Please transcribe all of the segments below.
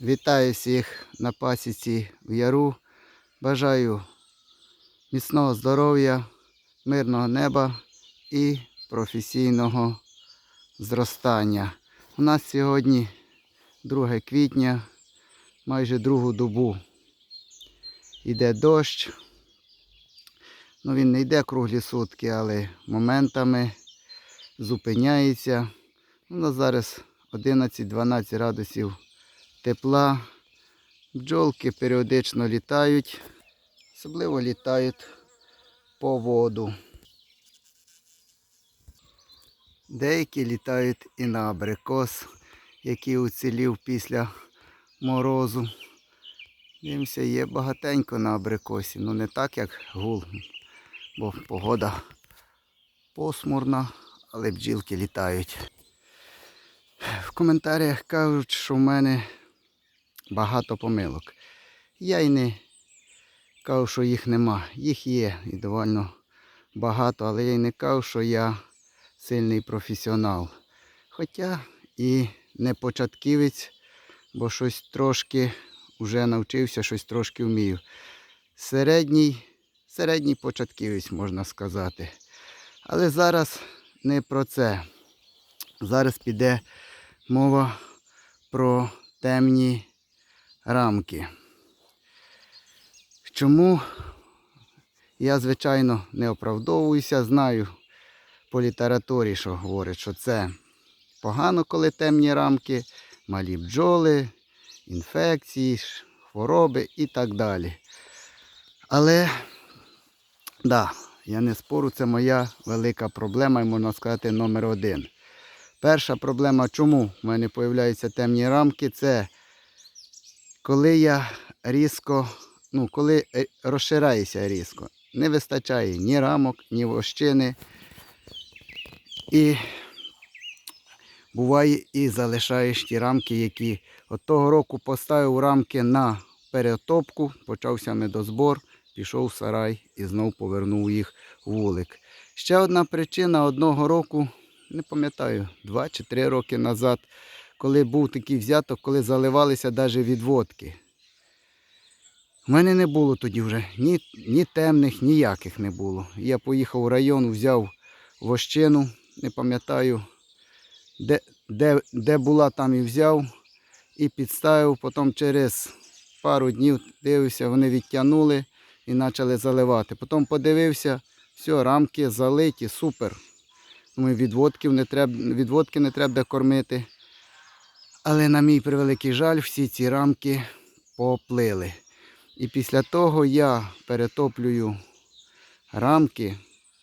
Вітаю всіх на пасіці в яру. Бажаю міцного здоров'я, мирного неба і професійного зростання. У нас сьогодні 2 квітня, майже другу добу. Іде дощ. Ну, він не йде круглі сутки, але моментами зупиняється. У нас зараз 11-12 градусів тепла. Бджолки періодично літають, особливо літають по воду. Деякі літають і на абрикос, який уцілів після морозу. Дивимося, є багатенько на абрикосі, ну не так, як гул, бо погода посмурна, але бджілки літають. В коментарях кажуть, що в мене багато помилок. Я й не кажу, що їх нема. Їх є і довольно багато, але я й не кажу, що я сильний професіонал. Хоча і не початківець, бо щось трошки вже навчився, щось трошки вмію. Середній, середній початківець, можна сказати. Але зараз не про це. Зараз піде мова про темні рамки. Чому я, звичайно, не оправдовуюся, знаю по літературі, що говорять, що це погано, коли темні рамки, малі бджоли, інфекції, хвороби і так далі. Але, да, я не спору, це моя велика проблема, і можна сказати, номер один. Перша проблема, чому в мене з'являються темні рамки, це коли я різко, ну, коли е, розширяюся різко. Не вистачає ні рамок, ні вощини. І буває і залишаєш ті рамки, які от того року поставив рамки на перетопку, почався медозбор, пішов в сарай і знов повернув їх в вулик. Ще одна причина одного року, не пам'ятаю, два чи три роки назад, коли був такий взяток, коли заливалися навіть відводки. У мене не було тоді вже ні, ні темних, ніяких не було. Я поїхав в район, взяв вощину, не пам'ятаю, де, де, де була, там і взяв і підставив. Потім через пару днів дивився, вони відтягнули і почали заливати. Потім подивився, все, рамки залиті, супер. Думаю, відводків не треба, відводки не треба кормити. Але на мій превеликий жаль, всі ці рамки поплили. І після того я перетоплюю рамки,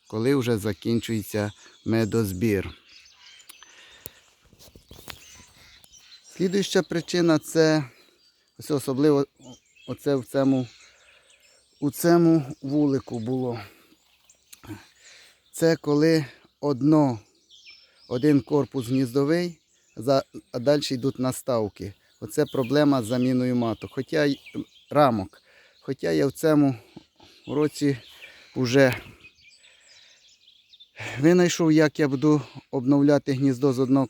коли вже закінчується медозбір. Слідуюча причина це ось особливо оце в цьому, у цьому вулику було. Це коли одно, один корпус гніздовий, за, а далі йдуть наставки. Оце проблема з заміною маток. Хоча рамок. Хоча я в цьому році вже винайшов, як я буду обновляти гніздо з, одно,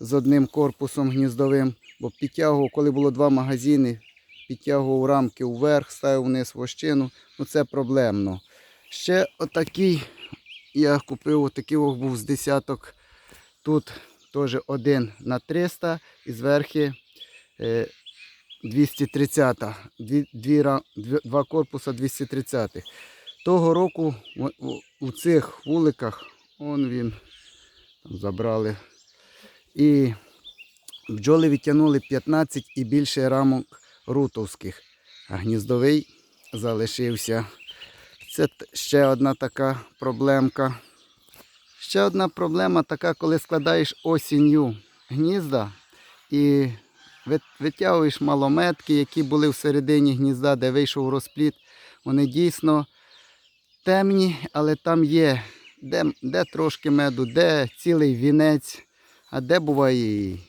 з одним корпусом гніздовим, бо підтягував, коли було два магазини, підтягував рамки вверх, ставив вниз вощину. Ну це проблемно. Ще отакий я купив, отакий був з десяток. Тут теж один на 300 і зверху е, 230. Дві, дві, два корпуса 230. Того року у цих вуликах, он він, там забрали. І бджоли відтягнули 15 і більше рамок рутовських, а гніздовий залишився. Це ще одна така проблемка. Ще одна проблема така, коли складаєш осінню гнізда і витягуєш малометки, які були всередині гнізда, де вийшов розпліт. Вони дійсно темні, але там є де, де трошки меду, де цілий вінець, а де буває і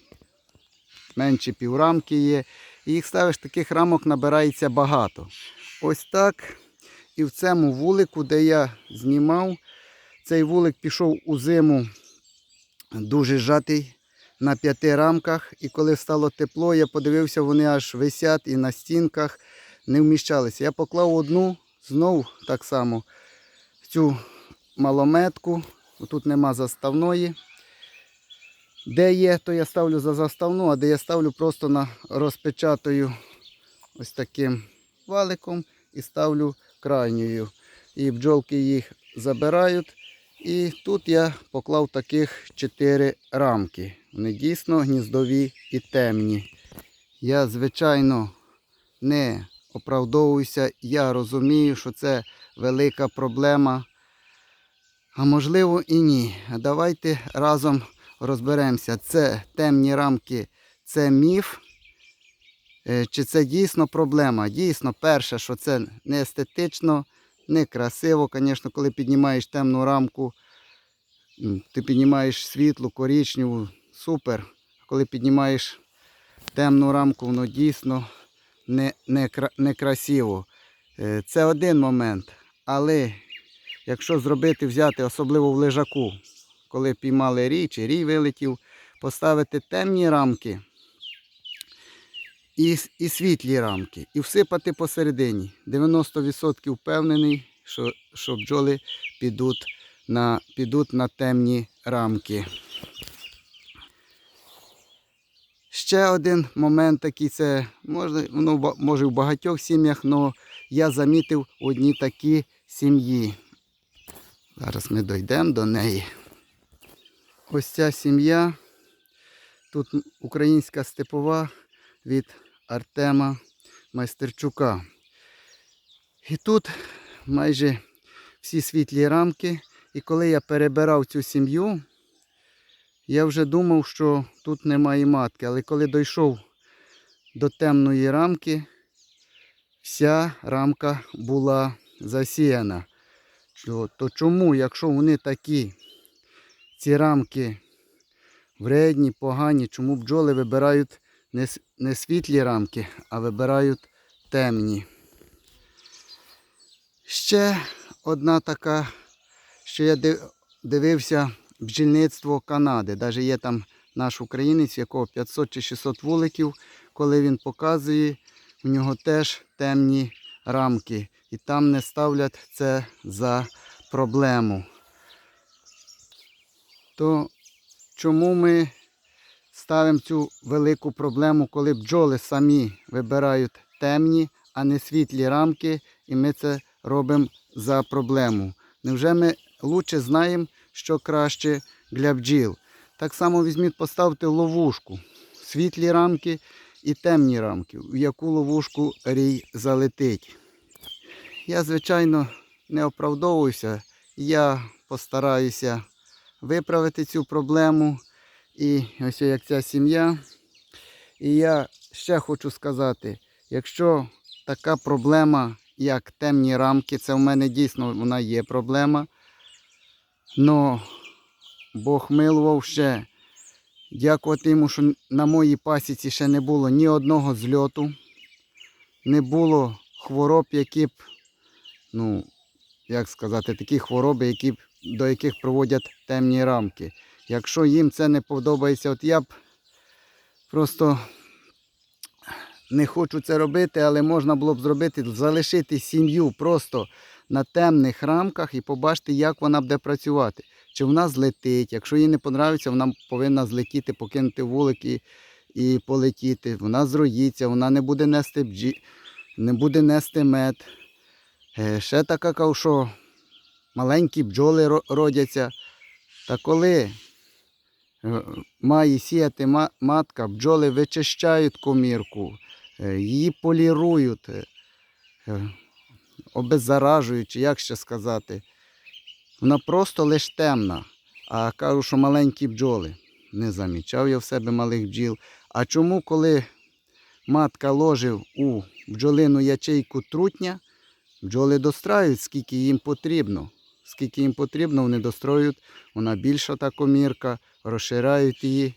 менші піврамки є. І їх ставиш, таких рамок набирається багато. Ось так. І в цьому вулику, де я знімав, цей вулик пішов у зиму дуже жатий на п'яти рамках. І коли стало тепло, я подивився, вони аж висять і на стінках не вміщалися. Я поклав одну, знову так само цю малометку. Тут нема заставної. Де є, то я ставлю за заставну, а де я ставлю просто на розпечатую ось таким валиком і ставлю крайньою. І бджолки їх забирають. І тут я поклав таких 4 рамки. Вони дійсно гніздові і темні. Я, звичайно, не оправдовуюся. Я розумію, що це велика проблема. А можливо і ні. Давайте разом розберемося. Це темні рамки, це міф. Е, Чи це дійсно проблема? Дійсно, перше, що це не естетично, не красиво, звісно, коли піднімаєш темну рамку, ти піднімаєш світлу, коричневу, супер. Коли піднімаєш темну рамку, воно дійсно не, не, кра- не красиво. Е, Це один момент. Але якщо зробити, взяти, особливо в лежаку, коли піймали рій чи рій вилетів, поставити темні рамки і, і світлі рамки, і всипати посередині. 90% впевнений, що, що бджоли підуть на, підуть на темні рамки. Ще один момент такий, це воно ба- може в багатьох сім'ях, але я замітив одні такі сім'ї. Зараз ми дійдемо до неї. Ось ця сім'я. Тут українська степова від Артема Майстерчука. І тут майже всі світлі рамки. І коли я перебирав цю сім'ю, я вже думав, що тут немає матки. Але коли дійшов до темної рамки, вся рамка була засіяна. То чому, якщо вони такі, ці рамки вредні, погані, чому бджоли вибирають не, світлі рамки, а вибирають темні? Ще одна така, що я дивився бджільництво Канади. Навіть є там наш українець, якого 500 чи 600 вуликів, коли він показує, у нього теж темні рамки. І там не ставлять це за проблему. То чому ми ставимо цю велику проблему, коли бджоли самі вибирають темні, а не світлі рамки, і ми це робимо за проблему? Невже ми лучше знаємо, що краще для бджіл? Так само візьміть, поставте ловушку, світлі рамки і темні рамки, в яку ловушку рій залетить. Я, звичайно, не оправдовуюся. Я постараюся виправити цю проблему. І ось як ця сім'я. І я ще хочу сказати, якщо така проблема, як темні рамки, це в мене дійсно вона є проблема. Но Бог милував ще. Дякувати йому, що на моїй пасіці ще не було ні одного зльоту, не було хвороб, які б, ну, як сказати, такі хвороби, які б, до яких проводять темні рамки. Якщо їм це не подобається, от я б просто не хочу це робити, але можна було б зробити, залишити сім'ю просто на темних рамках і побачити, як вона буде працювати. Чи вона злетить. Якщо їй не подобається, вона повинна злетіти, покинути вулик і, і полетіти. Вона зроїться, вона не буде нести бджі, не буде нести мед. Е, Ще така що маленькі бджоли родяться. Та коли має сіяти матка, бджоли вичищають комірку, е, її полірують, е, е, обеззаражують, як ще сказати. Вона просто лиш темна. А кажу, що маленькі бджоли. Не замічав я в себе малих бджіл. А чому, коли матка ложив у бджолину ячейку трутня, бджоли достраюють, скільки їм потрібно. Скільки їм потрібно, вони достроюють, вона більша та комірка, розширяють її.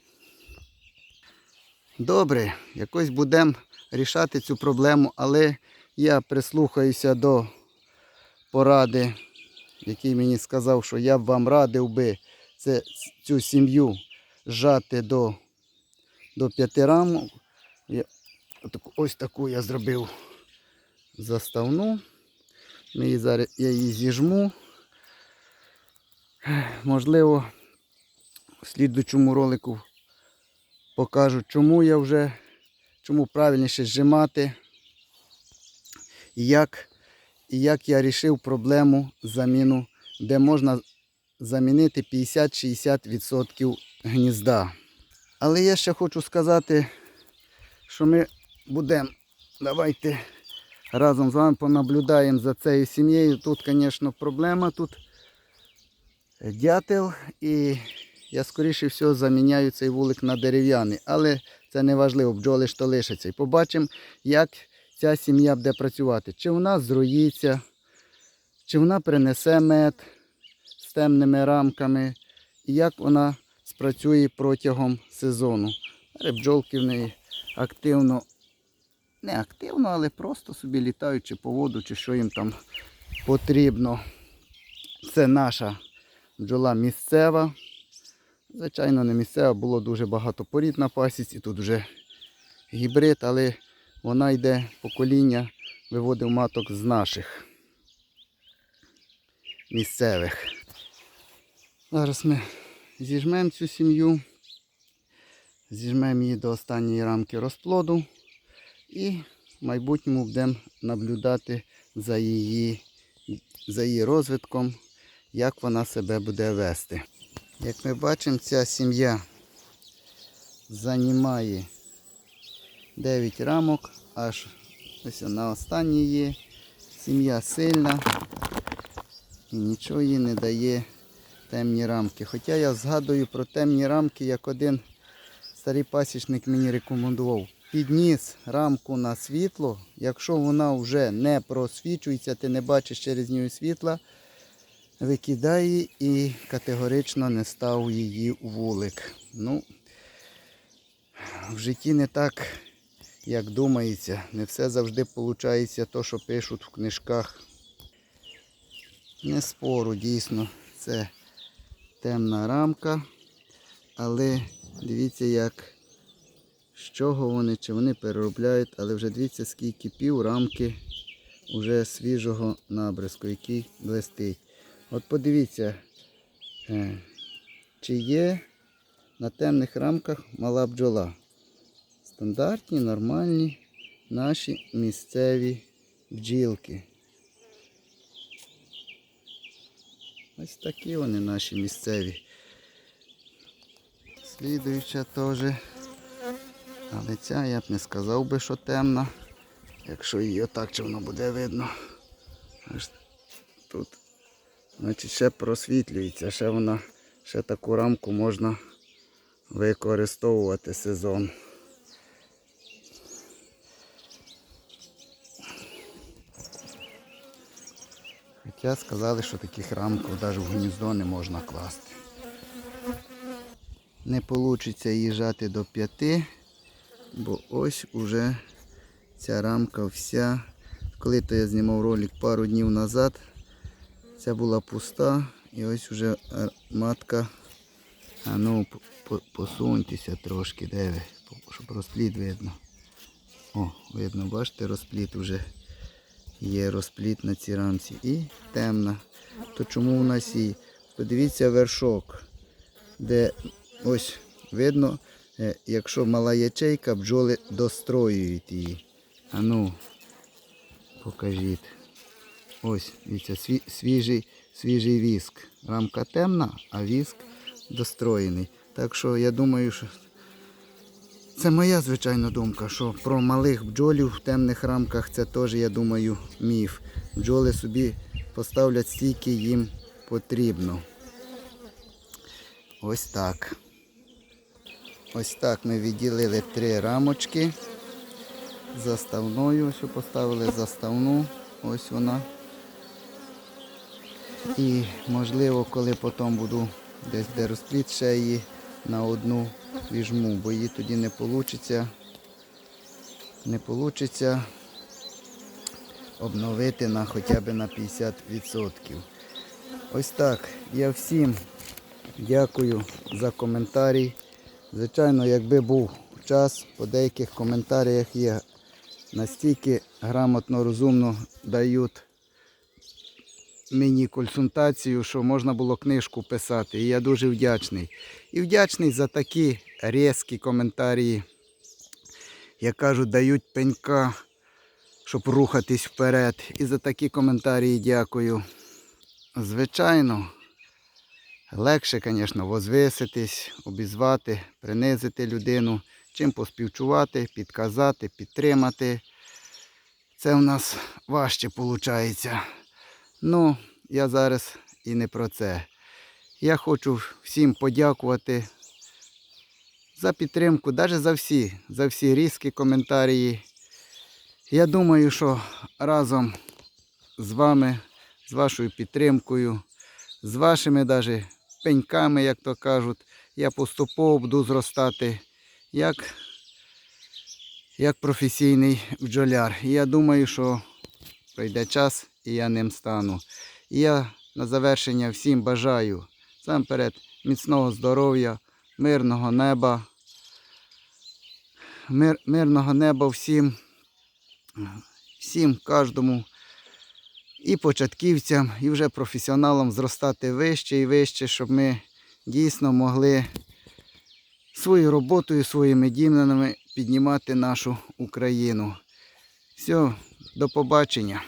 Добре, якось будемо рішати цю проблему, але я прислухаюся до поради, який мені сказав, що я б вам радив би це, цю сім'ю зжати до до 5 рамок. Я, ось таку я зробив заставну. Ми її зараз, я її зіжму. Можливо, в слідучому ролику покажу, чому я вже, чому правильніше зжимати. І як, і як я вирішив проблему заміну, де можна замінити 50-60% гнізда. Але я ще хочу сказати, що ми будемо, давайте разом з вами понаблюдаємо за цією сім'єю. Тут, звісно, проблема. Тут дятел і я скоріше всього заміняю цей вулик на дерев'яний. Але це не важливо, бджоли ж то лишаться. І побачимо, як ця сім'я буде працювати. Чи вона зруїться, чи вона принесе мед з темними рамками, і як вона спрацює протягом сезону. Але бджолки в неї активно, не активно, але просто собі літають чи по воду, чи що їм там потрібно. Це наша бджола місцева. Звичайно, не місцева, було дуже багато порід на пасіці, тут вже гібрид, але вона йде покоління, виводив маток з наших місцевих. Зараз ми зіжмемо цю сім'ю, зіжмемо її до останньої рамки розплоду і в майбутньому будемо наблюдати за її, за її розвитком, як вона себе буде вести. Як ми бачимо, ця сім'я займає 9 рамок, аж ось на останній є. Сім'я сильна і нічого їй не дає темні рамки. Хоча я згадую про темні рамки, як один старий пасічник мені рекомендував. Підніс рамку на світло, якщо вона вже не просвічується, ти не бачиш через нього світла, викидай її і категорично не став її у вулик. Ну, в житті не так, як думається. Не все завжди виходить то, що пишуть в книжках. Не спору, дійсно, це темна рамка. Але дивіться, як з чого вони, чи вони переробляють, але вже дивіться, скільки пів рамки уже свіжого набризку, який блистить. От подивіться, е, чи є на темних рамках мала бджола. Стандартні, нормальні наші місцеві бджілки. Ось такі вони наші місцеві. Слідуюча теж. Але ця я б не сказав би, що темна. Якщо її отак чи воно буде видно. Аж тут. Значить ще просвітлюється, ще вона, ще таку рамку можна використовувати сезон. Хоча сказали, що таких рамок навіть в гніздо не можна класти. Не вийде їжджати до п'яти, бо ось уже ця рамка вся. Коли то я знімав ролик пару днів назад, ця була пуста і ось уже е, матка. А ну, по- по- посуньтеся трошки, де ви, щоб розпліт видно. О, видно, бачите, розпліт вже є розпліт на цій рамці. І темна. То чому у нас і подивіться вершок, де ось видно, е, якщо мала ячейка, бджоли достроюють її. А ну, покажіть. Ось, дивіться, сві- свіжий, свіжий віск. Рамка темна, а віск достроєний. Так що я думаю, що це моя звичайна думка, що про малих бджолів в темних рамках це теж, я думаю, міф. Бджоли собі поставлять стільки їм потрібно. Ось так. Ось так ми відділили три рамочки. Заставною ось поставили заставну. Ось вона. І можливо, коли потім буду десь де розпліт, ще її на одну віжму, бо її тоді не вийде. Не вийде обновити на хоча б на 50%. Ось так. Я всім дякую за коментарі. Звичайно, якби був час по деяких коментарях є настільки грамотно, розумно дають мені консультацію, що можна було книжку писати. І я дуже вдячний. І вдячний за такі різкі коментарі, як кажуть, дають пенька, щоб рухатись вперед. І за такі коментарі дякую. Звичайно, легше, звісно, возвиситись, обізвати, принизити людину, чим поспівчувати, підказати, підтримати. Це в нас важче виходить. Ну, я зараз і не про це. Я хочу всім подякувати за підтримку, навіть за всі, за всі різкі коментарі. Я думаю, що разом з вами, з вашою підтримкою, з вашими даже пеньками, як то кажуть, я поступово буду зростати як, як професійний бджоляр. І я думаю, що пройде час і я ним стану. І я на завершення всім бажаю сам перед міцного здоров'я, мирного неба, мир, мирного неба всім, всім, кожному, і початківцям, і вже професіоналам зростати вище і вище, щоб ми дійсно могли своєю роботою, своїми діяннями піднімати нашу Україну. Все, до побачення.